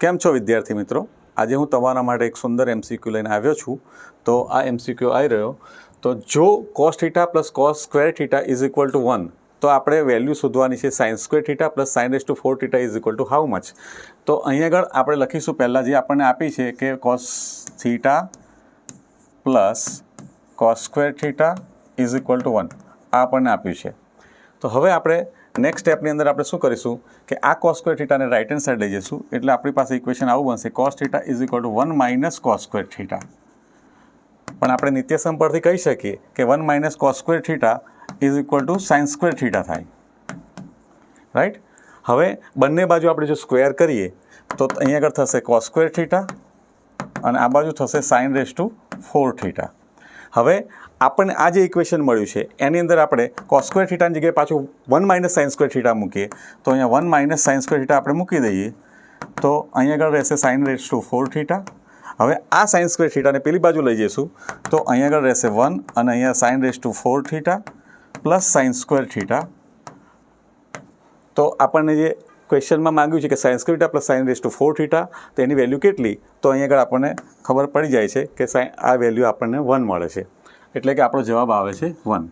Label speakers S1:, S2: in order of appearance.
S1: કેમ છો વિદ્યાર્થી મિત્રો? આજે હું તમારા માટે એક સુંદર એમસીક્યુ લઈને આવ્યો છું. તો આ એમસીક્યુ આવી રહ્યો. તો જો cos theta plus cos square theta is equal to one તો આપણે વેલ્યુ શોધવાની છે sines square theta plus sine raise to four theta is equal to how much તો અહીંયા આગળ આપણે લખીશું પહેલાં જે આપણને આપી છે કે cos theta plus cos square theta is equal to one આ આપણને આપ્યું છે. તો હવે આપણે નેક્સ્ટ સ્ટેપની અંદર આપણે શું કરીશું કે આ કોસ સ્ક્વેર થીટાને રાઇટ હેન્ડ સાઈડ લઈ જઈશું. એટલે આપણી પાસે ઇક્વેશન આવું બનશે. Cos theta is equal to one minus cos square theta પણ આપણે નિત્યસમ પરથી કહી શકીએ કે one minus cos square theta is equal to sine square theta થાય. રાઈટ હવે બંને બાજુ આપણે જો સ્ક્વેર કરીએ, તો અહીંયા આગળ થશે કોસ સ્ક્વેર થીટા અને આ બાજુ થશે sine raise to four theta હવે આપણને આ જે ઇક્વેશન મળ્યું છે, એની અંદર આપણે કોસ્ક્વેર થીટાની જગ્યાએ પાછું one minus sine square theta મૂકીએ. તો અહીંયા one minus sine square theta આપણે મૂકી દઈએ. તો અહીંયા આગળ રહેશે sine raise to four theta હવે આ સાઇન સ્ક્વેર થીટાને પેલી બાજુ લઈ જઈશું. તો અહીંયા આગળ રહેશે વન અને અહીંયા sine raise to four theta plus sine square theta તો આપણને જે ક્વેશ્ચનમાં માંગ્યું છે કે sines theta plus sine raise to four theta, તો એની વેલ્યુ કેટલી? તો અહીંયા આગળ આપણને ખબર પડી જાય છે કે સાઇન આ વેલ્યુ આપણને વન મળે છે. એટલે કે આપણો જવાબ આવે છે વન.